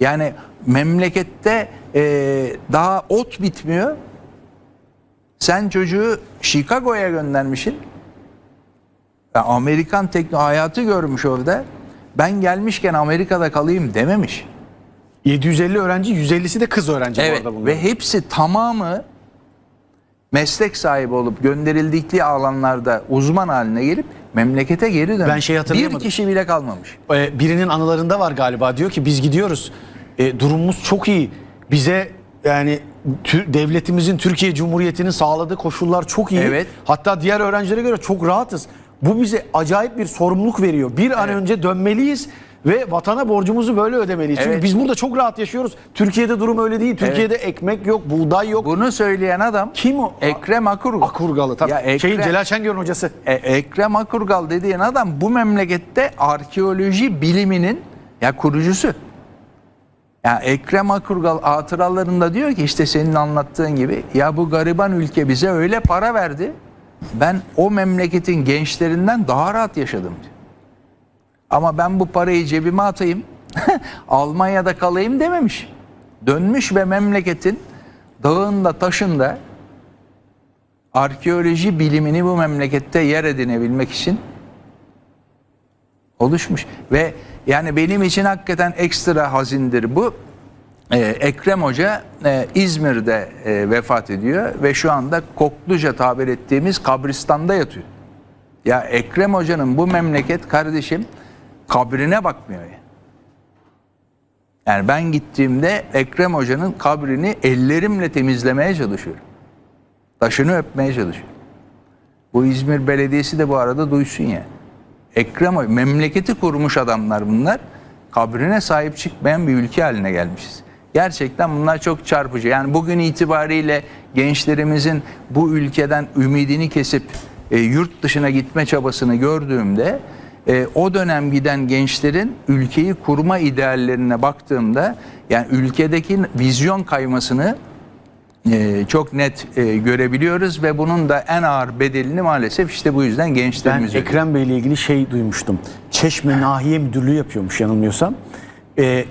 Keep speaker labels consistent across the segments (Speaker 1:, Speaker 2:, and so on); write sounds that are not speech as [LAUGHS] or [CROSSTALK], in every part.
Speaker 1: Yani memlekette e, daha ot bitmiyor. Sen çocuğu Chicago'ya göndermişsin. Ya Amerikan tekno hayatı görmüş orada. Ben gelmişken Amerika'da kalayım dememiş.
Speaker 2: 750 öğrenci 150'si de kız öğrenci bu
Speaker 1: Evet
Speaker 2: arada bunlar.
Speaker 1: ve hepsi tamamı meslek sahibi olup gönderildikleri alanlarda uzman haline gelip memlekete geri dönmüş.
Speaker 2: Ben şey hatırlayamadım.
Speaker 1: Bir kişi bile kalmamış.
Speaker 2: Ee, birinin anılarında var galiba diyor ki biz gidiyoruz E, durumumuz çok iyi bize yani devletimizin Türkiye Cumhuriyeti'nin sağladığı koşullar çok iyi
Speaker 1: Evet.
Speaker 2: hatta diğer öğrencilere göre çok rahatız bu bize acayip bir sorumluluk veriyor bir an
Speaker 1: Evet.
Speaker 2: önce dönmeliyiz ve vatana borcumuzu böyle ödemeliyiz çünkü
Speaker 1: Evet.
Speaker 2: biz burada çok rahat yaşıyoruz Türkiye'de durum öyle değil Türkiye'de ekmek yok buğday yok
Speaker 1: Bunu söyleyen adam
Speaker 2: Kim o?
Speaker 1: Ekrem Akurgal.
Speaker 2: Akurgalı tabii
Speaker 1: Ya
Speaker 2: şeyin
Speaker 1: Ekrem-
Speaker 2: Celal Şengör'ün hocası
Speaker 1: E, Ekrem Akurgal dediğin adam bu memlekette arkeoloji biliminin ya kurucusu. Ya Ekrem Akurgal hatıralarında diyor ki işte senin anlattığın gibi ya bu gariban ülke bize öyle para verdi. Ben o memleketin gençlerinden daha rahat yaşadım diyor. Ama ben bu parayı cebime atayım, [LAUGHS] Almanya'da kalayım dememiş. Dönmüş ve memleketin dağında taşında arkeoloji bilimini bu memlekette yer edinebilmek için oluşmuş. Ve yani benim için hakikaten ekstra hazindir bu. Ee, Ekrem Hoca e, İzmir'de e, vefat ediyor ve şu anda Kokluca tabir ettiğimiz kabristanda yatıyor. Ya Ekrem Hoca'nın bu memleket kardeşim kabrine bakmıyor ya. Yani ben gittiğimde Ekrem Hoca'nın kabrini ellerimle temizlemeye çalışıyorum. Taşını öpmeye çalışıyorum. Bu İzmir Belediyesi de bu arada duysun yani. Ekrem Hoca, memleketi kurmuş adamlar bunlar. Kabrine sahip çıkmayan bir ülke haline gelmişiz. Gerçekten bunlar çok çarpıcı. Yani bugün itibariyle gençlerimizin bu ülkeden ümidini kesip e, yurt dışına gitme çabasını gördüğümde e, o dönem giden gençlerin ülkeyi kurma ideallerine baktığımda yani ülkedeki vizyon kaymasını e, çok net e, görebiliyoruz ve bunun da en ağır bedelini maalesef işte bu yüzden
Speaker 2: Ben
Speaker 1: gençlerimiz ödüyor.
Speaker 2: Ekrem Bey ile ilgili şey duymuştum. Çeşme Nahiye Müdürlüğü yapıyormuş yanılmıyorsam. Ee,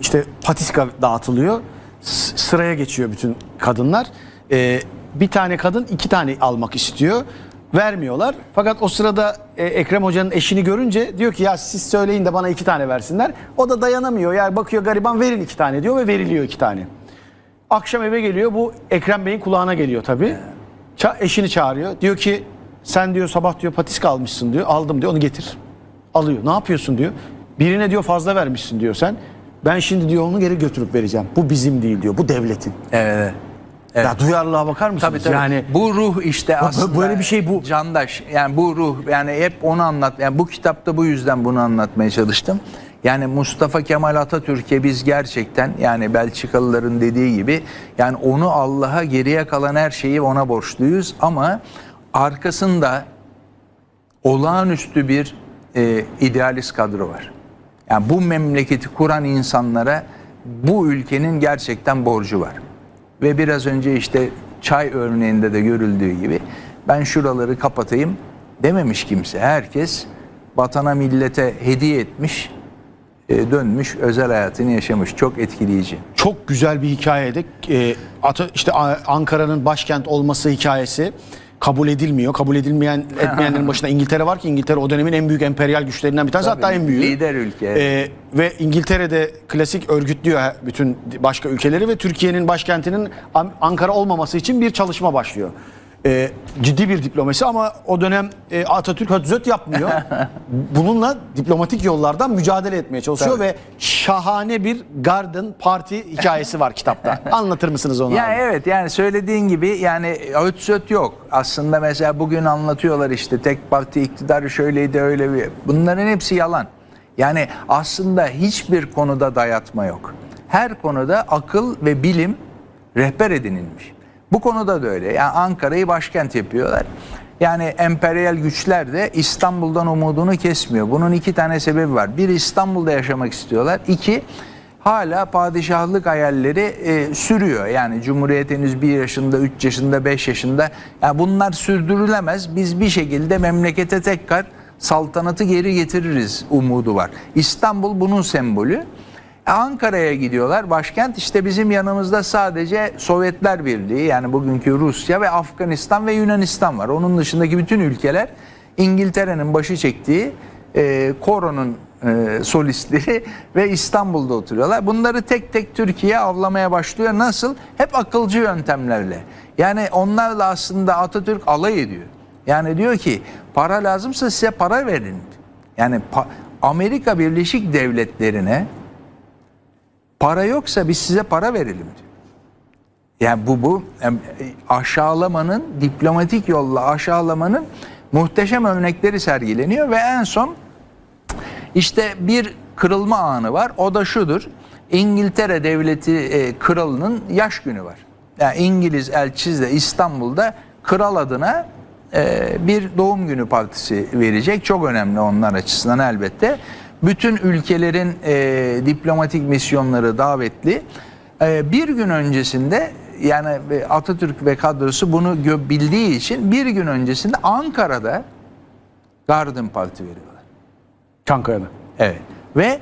Speaker 2: işte patiska dağıtılıyor. S- sıraya geçiyor bütün kadınlar. Ee, bir tane kadın iki tane almak istiyor. Vermiyorlar. Fakat o sırada e, Ekrem Hoca'nın eşini görünce diyor ki ya siz söyleyin de bana iki tane versinler. O da dayanamıyor. Yani bakıyor gariban verin iki tane diyor ve veriliyor iki tane. Akşam eve geliyor. Bu Ekrem Bey'in kulağına geliyor tabii. Ça- eşini çağırıyor. Diyor ki sen diyor sabah diyor patiska almışsın diyor. Aldım diyor onu getir. Alıyor. Ne yapıyorsun diyor. Birine diyor fazla vermişsin diyor sen. Ben şimdi diyor onu geri götürüp vereceğim. Bu bizim değil diyor. Bu devletin.
Speaker 1: Evet.
Speaker 2: Ya duyarlılığa bakar mısınız?
Speaker 1: Tabii tabii.
Speaker 2: Yani
Speaker 1: bu ruh işte aslında
Speaker 2: böyle bir şey bu.
Speaker 1: Candaş. Yani bu ruh yani hep onu anlat. Yani bu kitapta bu yüzden bunu anlatmaya çalıştım. Yani Mustafa Kemal Atatürk'e biz gerçekten yani Belçikalıların dediği gibi yani onu Allah'a geriye kalan her şeyi ona borçluyuz ama arkasında olağanüstü bir e, idealist kadro var. Yani bu memleketi kuran insanlara bu ülkenin gerçekten borcu var. Ve biraz önce işte çay örneğinde de görüldüğü gibi ben şuraları kapatayım dememiş kimse. Herkes vatana millete hediye etmiş, e, dönmüş, özel hayatını yaşamış. Çok etkileyici.
Speaker 2: çok güzel bir hikayede e, işte Ankara'nın başkent olması hikayesi kabul edilmiyor. Kabul edilmeyen [LAUGHS] etmeyenlerin başında İngiltere var ki İngiltere o dönemin en büyük emperyal güçlerinden bir tanesi
Speaker 1: Tabii,
Speaker 2: hatta en büyüğü.
Speaker 1: lider ülke.
Speaker 2: E, ve İngiltere'de klasik örgütlüyor bütün başka ülkeleri ve Türkiye'nin başkentinin An- Ankara olmaması için bir çalışma başlıyor. E, ciddi bir diplomasi ama o dönem e, Atatürk hötzöt yapmıyor. [LAUGHS] Bununla diplomatik yollardan mücadele etmeye çalışıyor
Speaker 1: Tabii.
Speaker 2: ve şahane bir Garden Party hikayesi var kitapta. [LAUGHS] Anlatır mısınız onu?
Speaker 1: Ya
Speaker 2: abi?
Speaker 1: evet yani söylediğin gibi yani öt söt yok. Aslında mesela bugün anlatıyorlar işte tek parti iktidarı şöyleydi öyle bir. Bunların hepsi yalan. Yani aslında hiçbir konuda dayatma yok. Her konuda akıl ve bilim rehber edinilmiş. Bu konuda da öyle. Yani Ankara'yı başkent yapıyorlar. Yani emperyal güçler de İstanbul'dan umudunu kesmiyor. Bunun iki tane sebebi var. Bir İstanbul'da yaşamak istiyorlar. İki hala padişahlık hayalleri e, sürüyor. Yani Cumhuriyet henüz 1 yaşında, 3 yaşında, 5 yaşında. Yani bunlar sürdürülemez. Biz bir şekilde memlekete tekrar saltanatı geri getiririz umudu var. İstanbul bunun sembolü. Ankara'ya gidiyorlar. Başkent işte bizim yanımızda sadece Sovyetler Birliği yani bugünkü Rusya ve Afganistan ve Yunanistan var. Onun dışındaki bütün ülkeler İngiltere'nin başı çektiği e, koronun e, solistleri ve İstanbul'da oturuyorlar. Bunları tek tek Türkiye avlamaya başlıyor. Nasıl? Hep akılcı yöntemlerle. Yani onlarla aslında Atatürk alay ediyor. Yani diyor ki para lazımsa size para verin. Yani pa- Amerika Birleşik Devletleri'ne para yoksa biz size para verelim. Yani bu bu aşağılamanın diplomatik yolla aşağılamanın muhteşem örnekleri sergileniyor ve en son işte bir kırılma anı var. O da şudur. İngiltere devleti e, kralının yaş günü var. Yani İngiliz elçisi de İstanbul'da kral adına e, bir doğum günü partisi verecek. Çok önemli onlar açısından elbette. Bütün ülkelerin e, diplomatik misyonları davetli. E, bir gün öncesinde yani e, Atatürk ve kadrosu bunu bildiği için bir gün öncesinde Ankara'da Garden Parti veriyorlar.
Speaker 2: Çankaya'da.
Speaker 1: Evet. Ve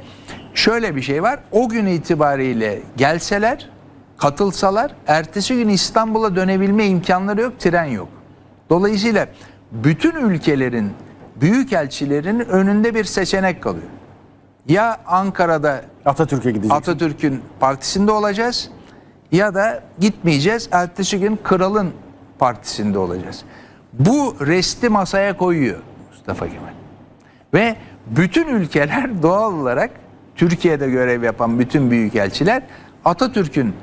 Speaker 1: şöyle bir şey var. O gün itibariyle gelseler, katılsalar, ertesi gün İstanbul'a dönebilme imkanları yok, tren yok. Dolayısıyla bütün ülkelerin büyükelçilerinin önünde bir seçenek kalıyor. Ya Ankara'da
Speaker 2: Atatürk'e gidecek.
Speaker 1: Atatürk'ün partisinde olacağız ya da gitmeyeceğiz. Ertesi gün kralın partisinde olacağız. Bu resti masaya koyuyor Mustafa Kemal. Ve bütün ülkeler [LAUGHS] doğal olarak Türkiye'de görev yapan bütün büyükelçiler Atatürk'ün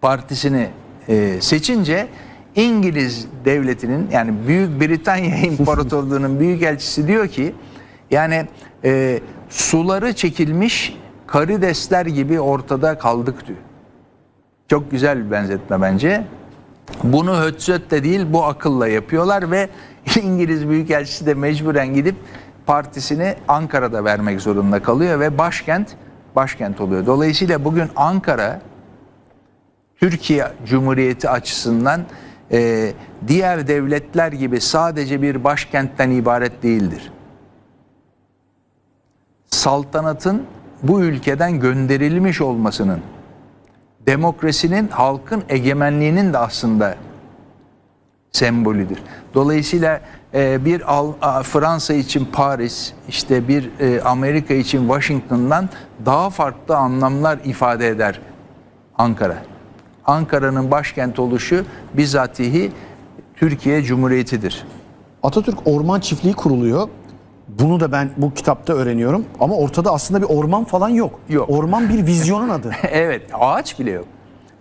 Speaker 1: partisini e, seçince İngiliz devletinin yani Büyük Britanya [LAUGHS] İmparatorluğu'nun büyükelçisi diyor ki yani e, suları çekilmiş karidesler gibi ortada kaldık diyor. Çok güzel bir benzetme bence. Bunu hötsöt değil bu akılla yapıyorlar ve [LAUGHS] İngiliz Büyükelçisi de mecburen gidip partisini Ankara'da vermek zorunda kalıyor ve başkent başkent oluyor. Dolayısıyla bugün Ankara Türkiye Cumhuriyeti açısından e, diğer devletler gibi sadece bir başkentten ibaret değildir. Saltanatın bu ülkeden gönderilmiş olmasının demokrasinin halkın egemenliğinin de aslında sembolüdür. Dolayısıyla e, bir Fransa için Paris, işte bir e, Amerika için Washington'dan daha farklı anlamlar ifade eder Ankara. Ankara'nın başkent oluşu bizatihi Türkiye Cumhuriyeti'dir.
Speaker 2: Atatürk Orman Çiftliği kuruluyor. Bunu da ben bu kitapta öğreniyorum. Ama ortada aslında bir orman falan yok.
Speaker 1: Yok.
Speaker 2: Orman bir vizyonun adı. [LAUGHS]
Speaker 1: evet ağaç bile yok.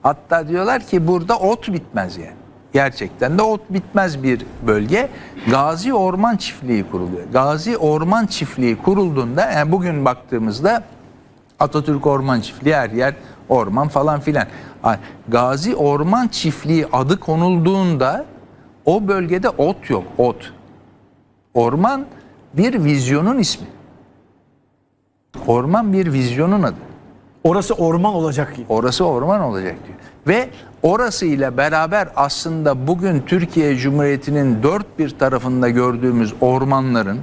Speaker 1: Hatta diyorlar ki burada ot bitmez yani. Gerçekten de ot bitmez bir bölge. Gazi Orman Çiftliği kuruluyor. Gazi Orman Çiftliği kurulduğunda yani bugün baktığımızda Atatürk Orman Çiftliği her yer orman falan filan. Gazi Orman Çiftliği adı konulduğunda o bölgede ot yok, ot. Orman bir vizyonun ismi. Orman bir vizyonun adı.
Speaker 2: Orası orman olacak.
Speaker 1: Orası orman olacak diyor. Ve orası ile beraber aslında bugün Türkiye Cumhuriyeti'nin dört bir tarafında gördüğümüz ormanların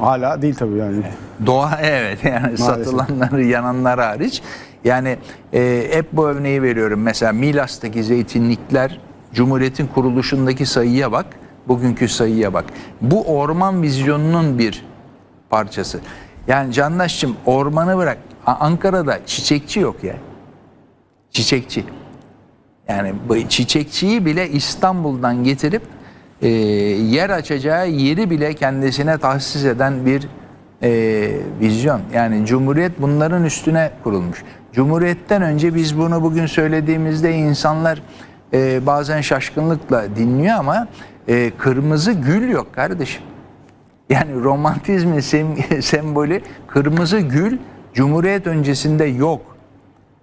Speaker 2: Hala değil tabii yani.
Speaker 1: doğa evet yani satılanları yananlar hariç yani e, hep bu örneği veriyorum. Mesela Milas'taki zeytinlikler Cumhuriyet'in kuruluşundaki sayıya bak, bugünkü sayıya bak. Bu orman vizyonunun bir parçası. Yani Candaş'cığım ormanı bırak. Ankara'da çiçekçi yok ya. Çiçekçi. Yani çiçekçiyi bile İstanbul'dan getirip e, yer açacağı yeri bile kendisine tahsis eden bir e, vizyon. Yani Cumhuriyet bunların üstüne kurulmuş. Cumhuriyetten önce biz bunu bugün söylediğimizde insanlar e, bazen şaşkınlıkla dinliyor ama e, kırmızı gül yok kardeşim. Yani romantizmin sem- [LAUGHS] sembolü kırmızı gül Cumhuriyet öncesinde yok.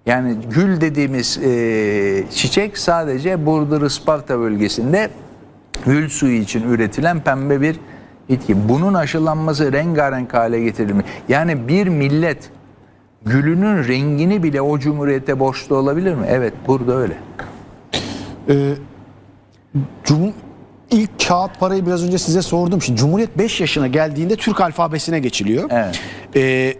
Speaker 1: Yani gül dediğimiz e, çiçek sadece Burdur Isparta bölgesinde gül suyu için üretilen pembe bir bitki. Bunun aşılanması rengarenk hale getirilmiş. Yani bir millet gülünün rengini bile o cumhuriyete borçlu olabilir mi? Evet burada öyle.
Speaker 2: Ee, Cum ilk kağıt parayı biraz önce size sordum. Şimdi Cumhuriyet 5 yaşına geldiğinde Türk alfabesine geçiliyor.
Speaker 1: Evet.
Speaker 2: Ee,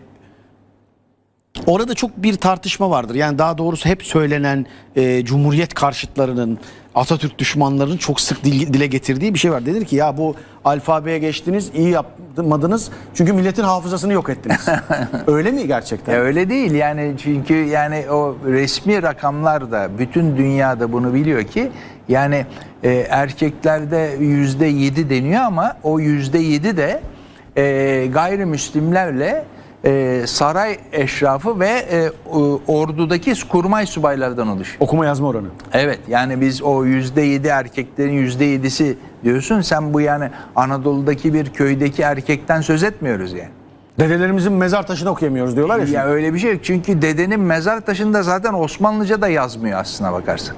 Speaker 2: Orada çok bir tartışma vardır. Yani daha doğrusu hep söylenen e, Cumhuriyet karşıtlarının, Atatürk düşmanlarının çok sık dil- dile getirdiği bir şey var. Denir ki ya bu alfabeye geçtiniz, iyi yapmadınız çünkü milletin hafızasını yok ettiniz. [LAUGHS] Öyle mi gerçekten?
Speaker 1: Ya öyle değil yani çünkü yani o resmi rakamlar da bütün dünyada bunu biliyor ki yani e, erkeklerde yüzde yedi deniyor ama o yüzde yedi de e, gayrimüslimlerle e, saray eşrafı ve e, ordudaki kurmay subaylardan oluşuyor.
Speaker 2: Okuma yazma oranı.
Speaker 1: Evet yani biz o yüzde yedi erkeklerin yüzde yedisi diyorsun sen bu yani Anadolu'daki bir köydeki erkekten söz etmiyoruz yani.
Speaker 2: Dedelerimizin mezar taşını okuyamıyoruz diyorlar ya. şimdi.
Speaker 1: Ya öyle bir şey yok. Çünkü dedenin mezar taşında zaten Osmanlıca da yazmıyor aslına bakarsan.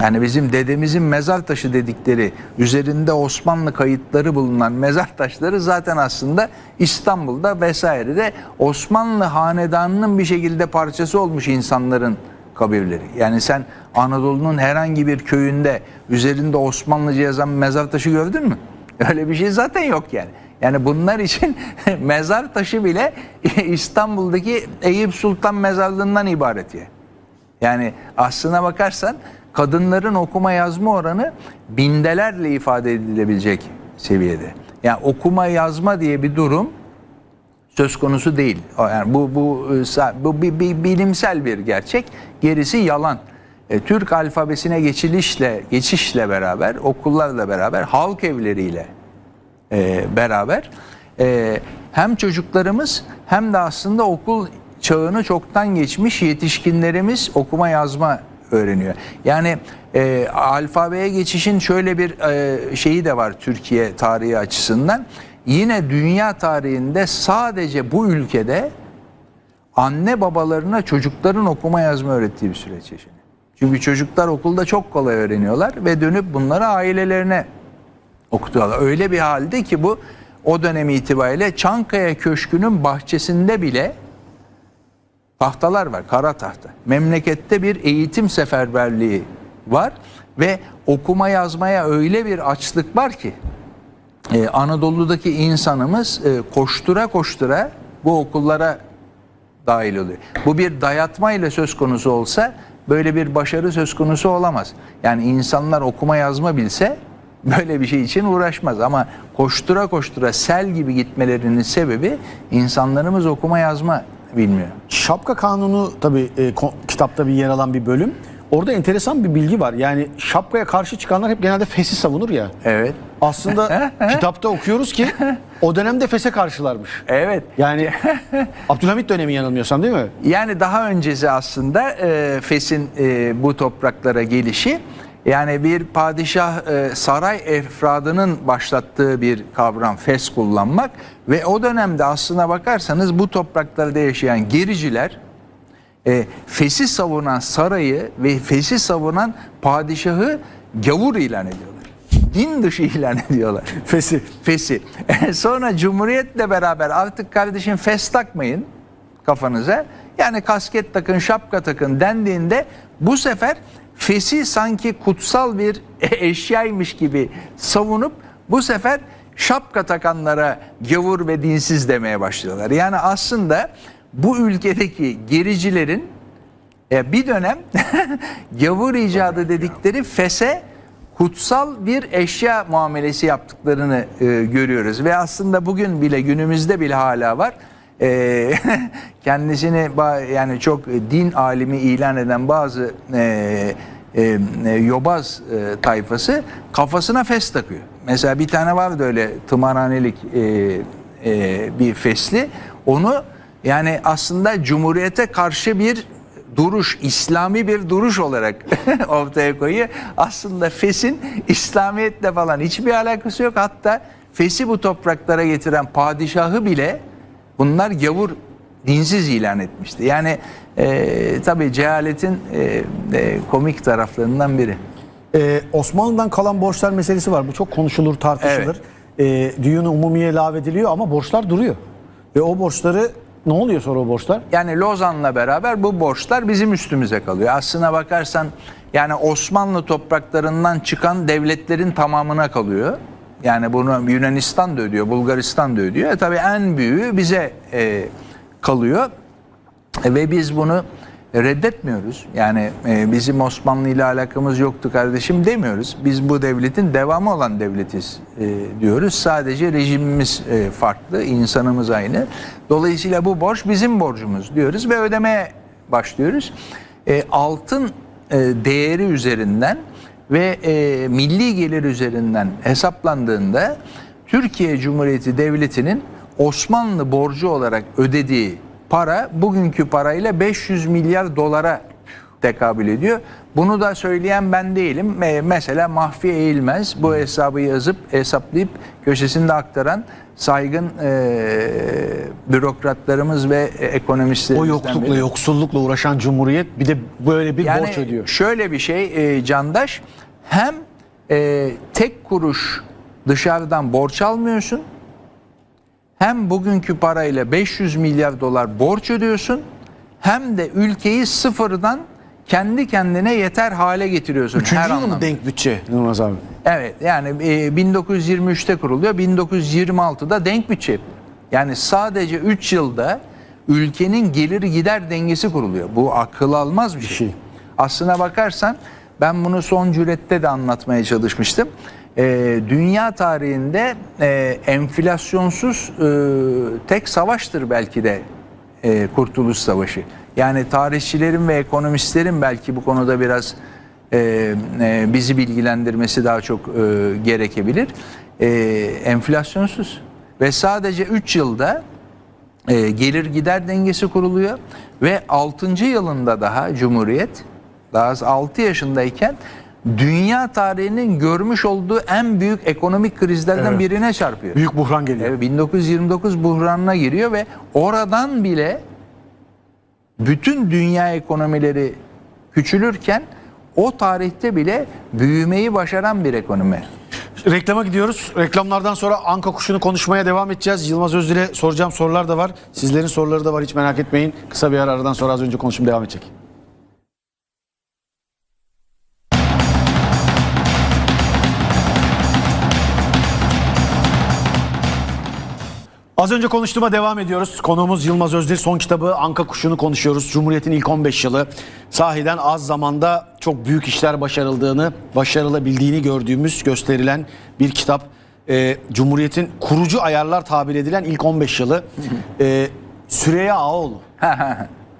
Speaker 1: Yani bizim dedemizin mezar taşı dedikleri üzerinde Osmanlı kayıtları bulunan mezar taşları zaten aslında İstanbul'da vesairede Osmanlı hanedanının bir şekilde parçası olmuş insanların kabirleri. Yani sen Anadolu'nun herhangi bir köyünde üzerinde Osmanlıca yazan mezar taşı gördün mü? [LAUGHS] Öyle bir şey zaten yok yani. Yani bunlar için [LAUGHS] mezar taşı bile [LAUGHS] İstanbul'daki Eyüp Sultan mezarlığından ibaret yani. Yani aslına bakarsan kadınların okuma yazma oranı bindelerle ifade edilebilecek seviyede. Yani okuma yazma diye bir durum söz konusu değil. Yani bu bu bu bir, bir bilimsel bir gerçek. Gerisi yalan. E, Türk alfabesine geçilişle geçişle beraber okullarla beraber halk evleriyle e, beraber e, hem çocuklarımız hem de aslında okul çağını çoktan geçmiş yetişkinlerimiz okuma yazma öğreniyor. Yani e, alfabeye geçişin şöyle bir e, şeyi de var Türkiye tarihi açısından. Yine dünya tarihinde sadece bu ülkede anne babalarına çocukların okuma yazma öğrettiği bir süreç yaşanıyor. Çünkü çocuklar okulda çok kolay öğreniyorlar ve dönüp bunları ailelerine okutuyorlar. Öyle bir halde ki bu o dönem itibariyle Çankaya Köşkü'nün bahçesinde bile tahtalar var, kara tahta. Memlekette bir eğitim seferberliği var ve okuma yazmaya öyle bir açlık var ki e, Anadolu'daki insanımız e, koştura koştura bu okullara dahil oluyor. Bu bir dayatma ile söz konusu olsa böyle bir başarı söz konusu olamaz. Yani insanlar okuma yazma bilse böyle bir şey için uğraşmaz ama koştura koştura sel gibi gitmelerinin sebebi insanlarımız okuma yazma bilmiyor.
Speaker 2: Şapka kanunu tabii e, kitapta bir yer alan bir bölüm. Orada enteresan bir bilgi var. Yani şapkaya karşı çıkanlar hep genelde fesi savunur ya.
Speaker 1: Evet.
Speaker 2: Aslında [LAUGHS] kitapta okuyoruz ki [LAUGHS] o dönemde fese karşılarmış.
Speaker 1: Evet.
Speaker 2: Yani [LAUGHS] Abdülhamit dönemi yanılmıyorsam değil mi?
Speaker 1: Yani daha öncesi aslında e, Fes'in e, bu topraklara gelişi yani bir padişah e, saray efradının başlattığı bir kavram Fes kullanmak ve o dönemde aslına bakarsanız bu topraklarda yaşayan gericiler e, Fes'i savunan sarayı ve Fes'i savunan padişahı gavur ilan ediyorlar. Din dışı [LAUGHS] ilan ediyorlar.
Speaker 2: Fesi.
Speaker 1: Fes'i. Sonra Cumhuriyet'le beraber artık kardeşim fes takmayın kafanıza. Yani kasket takın, şapka takın dendiğinde bu sefer fesi sanki kutsal bir [LAUGHS] eşyaymış gibi savunup bu sefer şapka takanlara gavur ve dinsiz demeye başlıyorlar. Yani aslında bu ülkedeki gericilerin e, bir dönem [LAUGHS] gavur icadı dedikleri fese kutsal bir eşya muamelesi yaptıklarını e, görüyoruz ve aslında bugün bile günümüzde bile hala var. E, [LAUGHS] kendisini yani çok din alimi ilan eden bazı e, e, e, yobaz e, tayfası kafasına fes takıyor. Mesela bir tane vardı öyle tımarhanelik e, e, bir fesli. Onu yani aslında cumhuriyete karşı bir duruş, İslami bir duruş olarak [LAUGHS] ortaya koyuyor. Aslında Fes'in İslamiyetle falan hiçbir alakası yok. Hatta Fes'i bu topraklara getiren padişahı bile bunlar gavur dinsiz ilan etmişti. Yani e, tabii cehaletin e, e, komik taraflarından biri.
Speaker 2: Ee, Osmanlı'dan kalan borçlar meselesi var. Bu çok konuşulur, tartışılır. Ee, düğünü umumiye lağvediliyor ama borçlar duruyor. Ve o borçları ne oluyor sonra o borçlar?
Speaker 1: Yani Lozan'la beraber bu borçlar bizim üstümüze kalıyor. Aslına bakarsan yani Osmanlı topraklarından çıkan devletlerin tamamına kalıyor. Yani bunu Yunanistan da ödüyor, Bulgaristan da ödüyor. E tabii en büyüğü bize e, kalıyor. E, Ve biz bunu reddetmiyoruz. Yani e, bizim Osmanlı ile alakamız yoktu kardeşim demiyoruz. Biz bu devletin devamı olan devletiz e, diyoruz. Sadece rejimimiz farklı, insanımız aynı. Dolayısıyla bu borç bizim borcumuz diyoruz ve ödemeye başlıyoruz. Altın değeri üzerinden ve milli gelir üzerinden hesaplandığında Türkiye Cumhuriyeti Devleti'nin Osmanlı borcu olarak ödediği para bugünkü parayla 500 milyar dolara tekabül ediyor. Bunu da söyleyen ben değilim. E, mesela Mahfi Eğilmez bu hesabı yazıp hesaplayıp köşesinde aktaran saygın e, bürokratlarımız ve ekonomistlerimizden
Speaker 2: O yoklukla,
Speaker 1: biri.
Speaker 2: yoksullukla uğraşan cumhuriyet bir de böyle bir
Speaker 1: Yani
Speaker 2: borç ödüyor.
Speaker 1: şöyle bir şey e, Candaş hem e, tek kuruş dışarıdan borç almıyorsun hem bugünkü parayla 500 milyar dolar borç ödüyorsun hem de ülkeyi sıfırdan kendi kendine yeter hale getiriyorsun.
Speaker 2: Üçüncü
Speaker 1: her
Speaker 2: yıl mı
Speaker 1: anlamda.
Speaker 2: denk bütçe Yılmaz abi?
Speaker 1: Evet yani e, 1923'te kuruluyor 1926'da denk bütçe. Yani sadece 3 yılda ülkenin gelir gider dengesi kuruluyor. Bu akıl almaz bir şey.
Speaker 2: şey.
Speaker 1: Aslına bakarsan ben bunu son cürette de anlatmaya çalışmıştım. E, dünya tarihinde e, enflasyonsuz e, tek savaştır belki de e, Kurtuluş Savaşı. Yani tarihçilerin ve ekonomistlerin belki bu konuda biraz e, e, bizi bilgilendirmesi daha çok e, gerekebilir. E, enflasyonsuz ve sadece 3 yılda e, gelir gider dengesi kuruluyor ve 6. yılında daha Cumhuriyet daha az 6 yaşındayken dünya tarihinin görmüş olduğu en büyük ekonomik krizlerden
Speaker 2: Evet.
Speaker 1: birine çarpıyor.
Speaker 2: Büyük buhran geliyor.
Speaker 1: Evet, 1929 buhranına giriyor ve oradan bile bütün dünya ekonomileri küçülürken o tarihte bile büyümeyi başaran bir ekonomi.
Speaker 2: Reklama gidiyoruz. Reklamlardan sonra Anka kuşunu konuşmaya devam edeceğiz. Yılmaz Özdil'e soracağım sorular da var. Sizlerin soruları da var hiç merak etmeyin. Kısa bir ara aradan sonra az önce konuşum devam edecek. Az önce konuştuğuma devam ediyoruz. Konuğumuz Yılmaz Özdil. Son kitabı Anka Kuşu'nu konuşuyoruz. Cumhuriyet'in ilk 15 yılı. Sahiden az zamanda çok büyük işler başarıldığını, başarılabildiğini gördüğümüz, gösterilen bir kitap. Ee, Cumhuriyet'in kurucu ayarlar tabir edilen ilk 15 yılı. [LAUGHS] Ee, Süreyya Ağoğlu. [LAUGHS]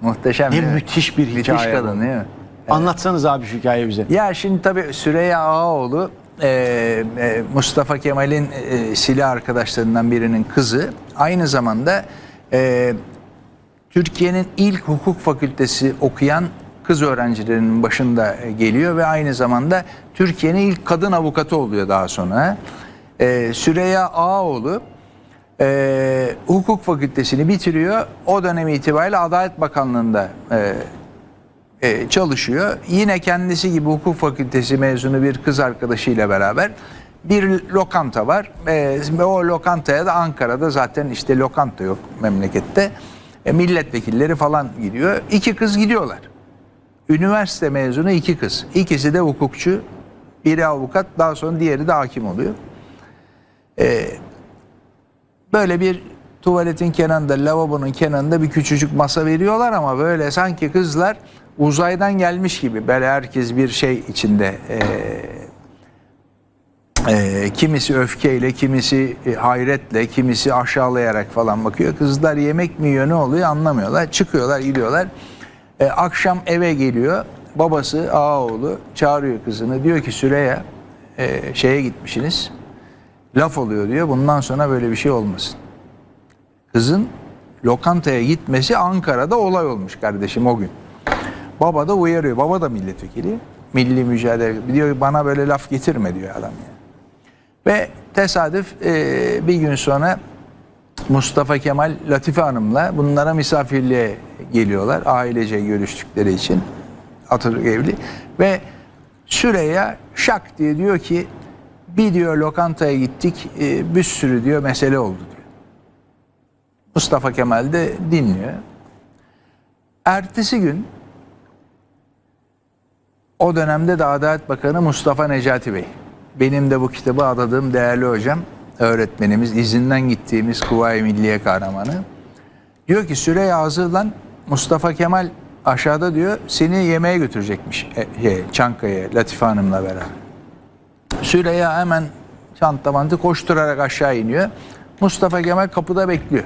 Speaker 1: Muhteşem.
Speaker 2: Ne
Speaker 1: mi?
Speaker 2: müthiş bir
Speaker 1: Müthiş
Speaker 2: hikaye. bu.
Speaker 1: kadın değil mi?
Speaker 2: Anlatsanız abi şu hikayeyi bize.
Speaker 1: Ya şimdi tabii Süreyya Ağaoğlu e, e, Mustafa Kemal'in e, silah arkadaşlarından birinin kızı. Aynı zamanda e, Türkiye'nin ilk hukuk fakültesi okuyan kız öğrencilerinin başında e, geliyor ve aynı zamanda Türkiye'nin ilk kadın avukatı oluyor daha sonra. E, Süreyya Ağaoğlu e, hukuk fakültesini bitiriyor. O dönem itibariyle Adalet Bakanlığı'nda e, e, çalışıyor. Yine kendisi gibi hukuk fakültesi mezunu bir kız arkadaşıyla beraber bir lokanta var. E, o lokantaya da Ankara'da zaten işte lokanta yok memlekette. E, milletvekilleri falan gidiyor. İki kız gidiyorlar. Üniversite mezunu iki kız. İkisi de hukukçu. Biri avukat daha sonra diğeri de hakim oluyor. E, böyle bir tuvaletin kenarında, lavabonun kenarında bir küçücük masa veriyorlar ama böyle sanki kızlar uzaydan gelmiş gibi. Böyle herkes bir şey içinde. e, e, kimisi öfkeyle, kimisi e, hayretle, kimisi aşağılayarak falan bakıyor. Kızlar yemek mi yiyor ne oluyor anlamıyorlar. Çıkıyorlar gidiyorlar. E, akşam eve geliyor. Babası Ağaoğlu çağırıyor kızını. Diyor ki Süreyya e, şeye gitmişsiniz. Laf oluyor diyor. Bundan sonra böyle bir şey olmasın. Kızın lokantaya gitmesi Ankara'da olay olmuş kardeşim o gün. Baba da uyarıyor. Baba da milletvekili. Milli mücadele. Diyor bana böyle laf getirme diyor adam ya. Ve tesadüf e, bir gün sonra Mustafa Kemal Latife Hanım'la bunlara misafirliğe geliyorlar. Ailece görüştükleri için. Atatürk evli. Ve Süreyya şak diye diyor ki bir diyor lokantaya gittik e, bir sürü diyor mesele oldu diyor. Mustafa Kemal de dinliyor. Ertesi gün o dönemde de Adalet Bakanı Mustafa Necati Bey. Benim de bu kitabı adadığım değerli hocam, öğretmenimiz, izinden gittiğimiz Kuvayi Milliye kahramanı. Diyor ki Süreyya hazırlan Mustafa Kemal aşağıda diyor seni yemeğe götürecekmiş e, şey, Çankaya'ya Latife Hanım'la beraber. Süreyya hemen çanta mantı koşturarak aşağı iniyor. Mustafa Kemal kapıda bekliyor.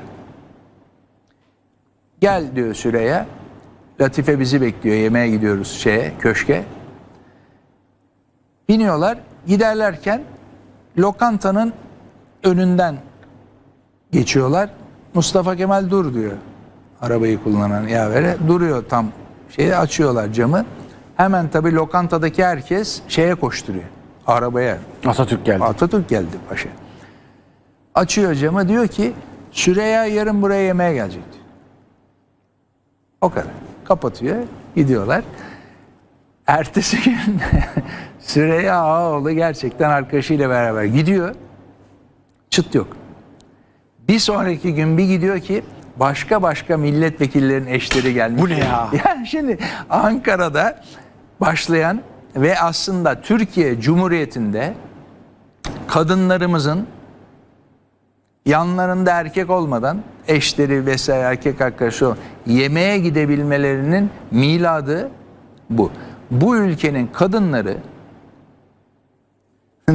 Speaker 1: Gel diyor Süreyya. Latife bizi bekliyor. Yemeğe gidiyoruz şeye, köşke. Biniyorlar. Giderlerken lokantanın önünden geçiyorlar. Mustafa Kemal dur diyor. Arabayı kullanan yavere. Duruyor tam şeyi açıyorlar camı. Hemen tabii lokantadaki herkes şeye koşturuyor. Arabaya.
Speaker 2: Atatürk geldi.
Speaker 1: Atatürk geldi paşa. Açıyor camı diyor ki Süreyya yarın buraya yemeğe gelecek diyor. O kadar. Kapatıyor. Gidiyorlar. Ertesi gün [LAUGHS] Süreyya Ağaoğlu gerçekten arkadaşıyla beraber gidiyor. Çıt yok. Bir sonraki gün bir gidiyor ki başka başka milletvekillerinin eşleri gelmiş.
Speaker 2: Bu ne ya? [LAUGHS]
Speaker 1: Yani şimdi Ankara'da başlayan ve aslında Türkiye Cumhuriyeti'nde kadınlarımızın yanlarında erkek olmadan eşleri vesaire erkek arkadaşı yemeğe gidebilmelerinin miladı bu. Bu ülkenin kadınları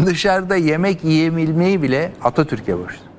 Speaker 1: dışarıda yemek yiyebilmeyi bile Atatürk'e borçlu.